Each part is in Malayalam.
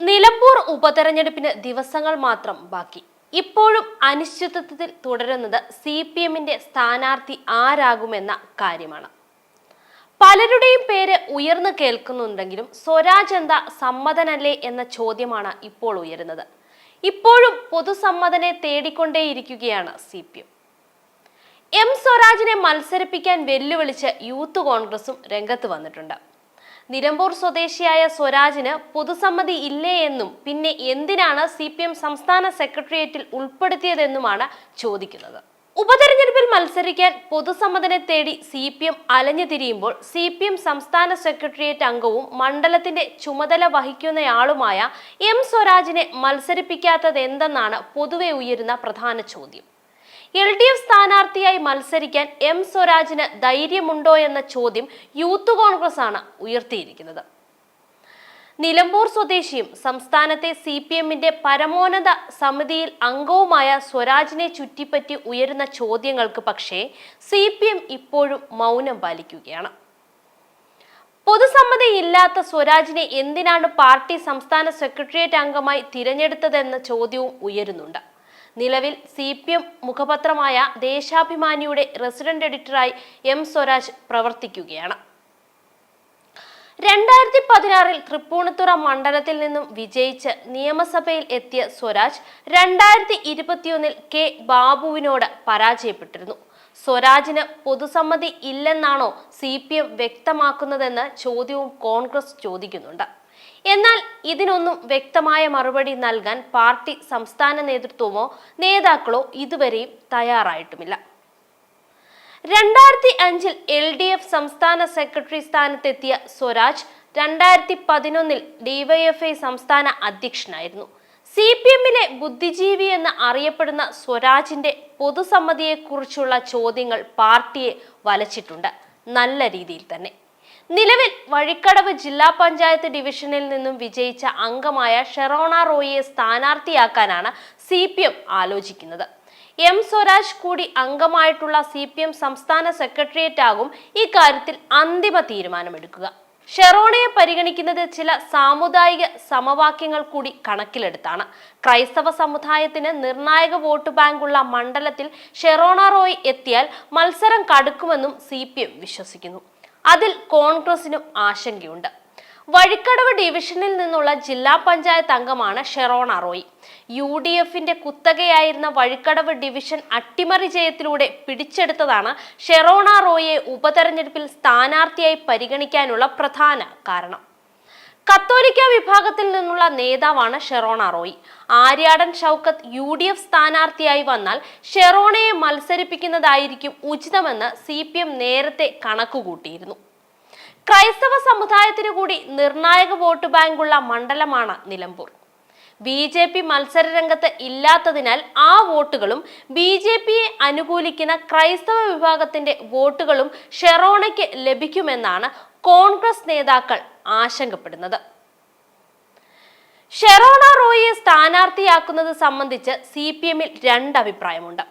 നിലമ്പൂർ ഉപതെരഞ്ഞെടുപ്പിന് ദിവസങ്ങൾ മാത്രം ബാക്കി. ഇപ്പോഴും അനിശ്ചിതത്വത്തിൽ തുടരുന്നത് സി പി എമ്മിന്റെ സ്ഥാനാർത്ഥി ആരാകുമെന്ന കാര്യമാണ്. പലരുടെയും പേര് ഉയർന്നു കേൾക്കുന്നുണ്ടെങ്കിലും സ്വരാജ് എന്താ സമ്മതനല്ലേ എന്ന ചോദ്യമാണ് ഇപ്പോൾ ഉയരുന്നത്. ഇപ്പോഴും പൊതുസമ്മതനെ തേടിക്കൊണ്ടേയിരിക്കുകയാണ് സി പി എം എം സ്വരാജിനെ മത്സരിപ്പിക്കാൻ വെല്ലുവിളിച്ച് യൂത്ത് കോൺഗ്രസും രംഗത്ത് വന്നിട്ടുണ്ട്. നിലമ്പൂർ സ്വദേശിയായ സ്വരാജിന് പൊതുസമ്മതി ഇല്ലേ എന്നും പിന്നെ എന്തിനാണ് സി സംസ്ഥാന സെക്രട്ടേറിയറ്റിൽ ഉൾപ്പെടുത്തിയതെന്നുമാണ് ചോദിക്കുന്നത്. ഉപതെരഞ്ഞെടുപ്പിൽ മത്സരിക്കാൻ പൊതുസമ്മതനെ തേടി സി പി എം അലഞ്ഞു തിരിയുമ്പോൾ സി പി എം സംസ്ഥാന സെക്രട്ടേറിയറ്റ് അംഗവും മണ്ഡലത്തിന്റെ ചുമതല വഹിക്കുന്നയാളുമായ എം സ്വരാജിനെ മത്സരിപ്പിക്കാത്തത് എന്തെന്നാണ് പൊതുവെ ഉയരുന്ന പ്രധാന ചോദ്യം. എൽ ഡി എഫ് സ്ഥാനാർത്ഥിയായി മത്സരിക്കാൻ എം സ്വരാജിന് ധൈര്യമുണ്ടോ എന്ന ചോദ്യം യൂത്ത് കോൺഗ്രസ് ആണ് ഉയർത്തിയിരിക്കുന്നത്. നിലമ്പൂർ സ്വദേശിയും സംസ്ഥാനത്തെ സി പി എമ്മിന്റെ പരമോന്നത സമിതിയിൽ അംഗവുമായ സ്വരാജിനെ ചുറ്റിപ്പറ്റി ഉയരുന്ന ചോദ്യങ്ങൾക്ക് പക്ഷേ സി പി എം ഇപ്പോഴും മൗനം പാലിക്കുകയാണ്. പൊതുസമ്മതിയില്ലാത്ത സ്വരാജിനെ എന്തിനാണ് പാർട്ടി സംസ്ഥാന സെക്രട്ടേറിയറ്റ് അംഗമായി തിരഞ്ഞെടുത്തതെന്ന ചോദ്യവും ഉയരുന്നുണ്ട്. നിലവിൽ സി പി എം മുഖപത്രമായ ദേശാഭിമാനിയുടെ റെസിഡന്റ് എഡിറ്ററായി എം സ്വരാജ് പ്രവർത്തിക്കുകയാണ്. രണ്ടായിരത്തി പതിനാറിൽ തൃപ്പൂണിത്തുറ മണ്ഡലത്തിൽ നിന്നും വിജയിച്ച് നിയമസഭയിൽ എത്തിയ സ്വരാജ് രണ്ടായിരത്തി ഇരുപത്തിയൊന്നിൽ കെ ബാബുവിനോട് പരാജയപ്പെട്ടിരുന്നു. സ്വരാജിന് പൊതുസമ്മതി ഇല്ലെന്നാണോ സി പി എം വ്യക്തമാക്കുന്നതെന്ന് ചോദ്യവും കോൺഗ്രസ് ചോദിക്കുന്നുണ്ട്. എന്നാൽ ഇതിനൊന്നും വ്യക്തമായ മറുപടി നൽകാൻ പാർട്ടി സംസ്ഥാന നേതൃത്വമോ നേതാക്കളോ ഇതുവരെയും തയ്യാറായിട്ടുമില്ല. രണ്ടായിരത്തി അഞ്ചിൽ എൽ ഡി എഫ് സംസ്ഥാന സെക്രട്ടറി സ്ഥാനത്തെത്തിയ സ്വരാജ് രണ്ടായിരത്തി പതിനൊന്നിൽ ഡിവൈഎഫ്ഐ സംസ്ഥാന അധ്യക്ഷനായിരുന്നു. സി പി എമ്മിലെ ബുദ്ധിജീവി എന്ന് അറിയപ്പെടുന്ന സ്വരാജിന്റെ പൊതുസമ്മതിയെക്കുറിച്ചുള്ള ചോദ്യങ്ങൾ പാർട്ടിയെ വലച്ചിട്ടുണ്ട്. നല്ല രീതിയിൽ തന്നെ. നിലവിൽ വഴിക്കടവ് ജില്ലാ പഞ്ചായത്ത് ഡിവിഷനിൽ നിന്നും വിജയിച്ച അംഗമായ ഷെറോണ റോയിയെ സ്ഥാനാർത്ഥിയാക്കാനാണ് സി പി എം ആലോചിക്കുന്നത്. എം സ്വരാജ് കൂടി അംഗമായിട്ടുള്ള സി പി എം സംസ്ഥാന സെക്രട്ടേറിയറ്റ് ആകും ഇക്കാര്യത്തിൽ അന്തിമ തീരുമാനമെടുക്കുക. ഷെറോണയെ പരിഗണിക്കുന്നത് ചില സാമുദായിക സമവാക്യങ്ങൾ കൂടി കണക്കിലെടുത്താണ്. ക്രൈസ്തവ സമുദായത്തിന് നിർണായക വോട്ട് ബാങ്കുള്ള മണ്ഡലത്തിൽ ഷെറോണ റോയ് എത്തിയാൽ മത്സരം കടുക്കുമെന്നും സി വിശ്വസിക്കുന്നു. അതിൽ കോൺഗ്രസിനും ആശങ്കയുണ്ട്. വഴിക്കടവ് ഡിവിഷനിൽ നിന്നുള്ള ജില്ലാ പഞ്ചായത്ത് അംഗമാണ് ഷെറോണ അറോയി യു ഡി എഫിന്റെ കുത്തകയായിരുന്ന വഴിക്കടവ് ഡിവിഷൻ അട്ടിമറി ജയത്തിലൂടെ പിടിച്ചെടുത്തതാണ് ഷെറോണ റോയെ ഉപതെരഞ്ഞെടുപ്പിൽ സ്ഥാനാർത്ഥിയായി പരിഗണിക്കാനുള്ള പ്രധാന കാരണം. കത്തോലിക്ക വിഭാഗത്തിൽ നിന്നുള്ള നേതാവാണ് Sherona Roy. Aryadan Shoukath U D F സ്ഥാനാർത്ഥിയായി വന്നാൽ ഷെറോണയെ മത്സരിപ്പിക്കുന്നതായിരിക്കും ഉചിതമെന്ന് സി പി എം നേരത്തെ കണക്കുകൂട്ടിയിരുന്നു. ക്രൈസ്തവ സമുദായത്തിനു കൂടി നിർണായക വോട്ട് ബാങ്കുള്ള മണ്ഡലമാണ് നിലമ്പൂർ. ബി ജെ പി മത്സരരംഗത്ത് ഇല്ലാത്തതിനാൽ ആ വോട്ടുകളും ബി ജെ പിയെ അനുകൂലിക്കുന്ന ക്രൈസ്തവ വിഭാഗത്തിന്റെ വോട്ടുകളും ഷെറോണയ്ക്ക് ലഭിക്കുമെന്നാണ് കോൺഗ്രസ് നേതാക്കൾ ആശങ്കപ്പെടുന്നത്. ഷെറോണ റോയിയെ സ്ഥാനാർത്ഥിയാക്കുന്നത് സംബന്ധിച്ച് സി പി എമ്മിൽ രണ്ട് അഭിപ്രായമുണ്ട്.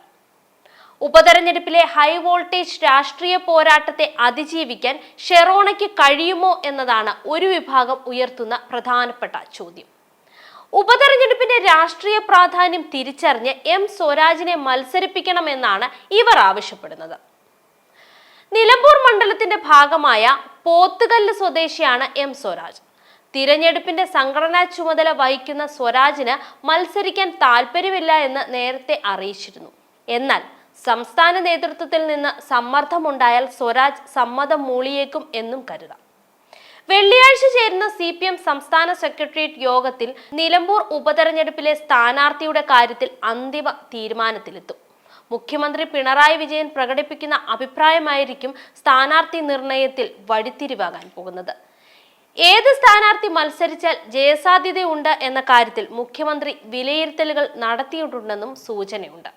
ഉപതെരഞ്ഞെടുപ്പിലെ ഹൈ വോൾട്ടേജ് രാഷ്ട്രീയ പോരാട്ടത്തെ അതിജീവിക്കാൻ ഷെറോണയ്ക്ക് കഴിയുമോ എന്നതാണ് ഒരു വിഭാഗം ഉയർത്തുന്ന പ്രധാനപ്പെട്ട ചോദ്യം. ഉപതെരഞ്ഞെടുപ്പിന്റെ രാഷ്ട്രീയ പ്രാധാന്യം തിരിച്ചറിഞ്ഞ് എം സ്വരാജിനെ മത്സരിപ്പിക്കണമെന്നാണ് ഇവർ ആവശ്യപ്പെടുന്നത്. നിലമ്പൂർ മണ്ഡലത്തിന്റെ ഭാഗമായ പോത്തുകല്ല് സ്വദേശിയാണ് എം സ്വരാജ്. തിരഞ്ഞെടുപ്പിന്റെ സംഘടനാ ചുമതല വഹിക്കുന്ന സ്വരാജിന് മത്സരിക്കാൻ താല്പര്യമില്ല എന്ന് നേരത്തെ അറിയിച്ചിരുന്നു. എന്നാൽ സംസ്ഥാന നേതൃത്വത്തിൽ നിന്ന് സമ്മർദ്ദമുണ്ടായാൽ സ്വരാജ് സമ്മതം മൂളിയേക്കും എന്നും കരുതാം. വെള്ളിയാഴ്ച ചേരുന്ന സി പി എം സംസ്ഥാന സെക്രട്ടേറിയറ്റ് യോഗത്തിൽ നിലമ്പൂർ ഉപതെരഞ്ഞെടുപ്പിലെ സ്ഥാനാർത്ഥിയുടെ കാര്യത്തിൽ അന്തിമ തീരുമാനത്തിലെത്തും. മുഖ്യമന്ത്രി പിണറായി വിജയൻ പ്രകടിപ്പിക്കുന്ന അഭിപ്രായമായിരിക്കും സ്ഥാനാർത്ഥി നിർണയത്തിൽ വഴിത്തിരിവാകാൻ പോകുന്നത്. ഏത് സ്ഥാനാർത്ഥി മത്സരിച്ചാൽ ജയസാധ്യതയുണ്ട് എന്ന കാര്യത്തിൽ മുഖ്യമന്ത്രി വിലയിരുത്തലുകൾ നടത്തിയിട്ടുണ്ടെന്നും സൂചനയുണ്ട്.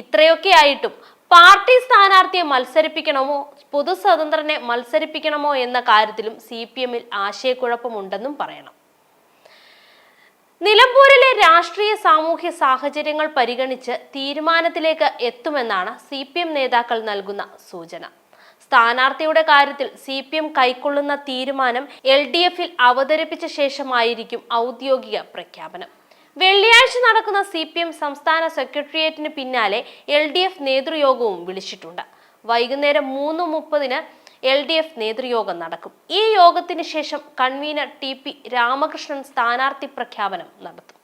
ഇത്രയൊക്കെ ആയിട്ടും പാർട്ടി സ്ഥാനാർത്ഥിയെ മത്സരിപ്പിക്കണമോ പൊതുസ്വതന്ത്രനെ മത്സരിപ്പിക്കണമോ എന്ന കാര്യത്തിലും സി പി എമ്മിൽ ആശയക്കുഴപ്പമുണ്ടെന്നും പറയണം. നിലമ്പൂരിലെ രാഷ്ട്രീയ സാമൂഹ്യ സാഹചര്യങ്ങൾ പരിഗണിച്ച് തീരുമാനത്തിലേക്ക് എത്തുമെന്നാണ് സി പി എം നേതാക്കൾ നൽകുന്ന സൂചന. സ്ഥാനാർത്ഥിയുടെ കാര്യത്തിൽ സി പി എം കൈക്കൊള്ളുന്ന തീരുമാനം എൽ ഡി എഫിൽ അവതരിപ്പിച്ച ശേഷമായിരിക്കും ഔദ്യോഗിക പ്രഖ്യാപനം. വെള്ളിയാഴ്ച നടക്കുന്ന സി പി എം സംസ്ഥാന സെക്രട്ടേറിയറ്റിന് പിന്നാലെ എൽ ഡി എഫ് നേതൃയോഗവും വിളിച്ചിട്ടുണ്ട്. വൈകുന്നേരം മൂന്ന് മുപ്പതിന് എൽ ഡി എഫ് നേതൃയോഗം നടക്കും. ഈ യോഗത്തിന് ശേഷം കൺവീനർ ടി പി രാമകൃഷ്ണൻ സ്ഥാനാർത്ഥി പ്രഖ്യാപനം നടത്തും.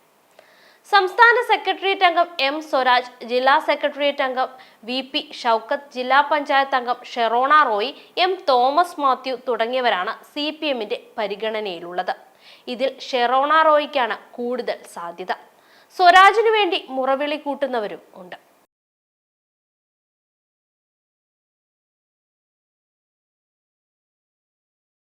സംസ്ഥാന സെക്രട്ടേറിയറ്റ് അംഗം എം സ്വരാജ് ജില്ലാ സെക്രട്ടേറിയറ്റ് അംഗം വി പി ഷൗക്കത്ത് ജില്ലാ പഞ്ചായത്ത് അംഗം ഷെറോണ റോയ് എം തോമസ് മാത്യു തുടങ്ങിയവരാണ് സി പി എമ്മിന്റെ പരിഗണനയിലുള്ളത്. ഇതിൽ ഷെറോണ റോയ്ക്കാണ് കൂടുതൽ സാധ്യത. സ്വരാജിനു വേണ്ടി മുറവിളി കൂട്ടുന്നവരും ഉണ്ട്.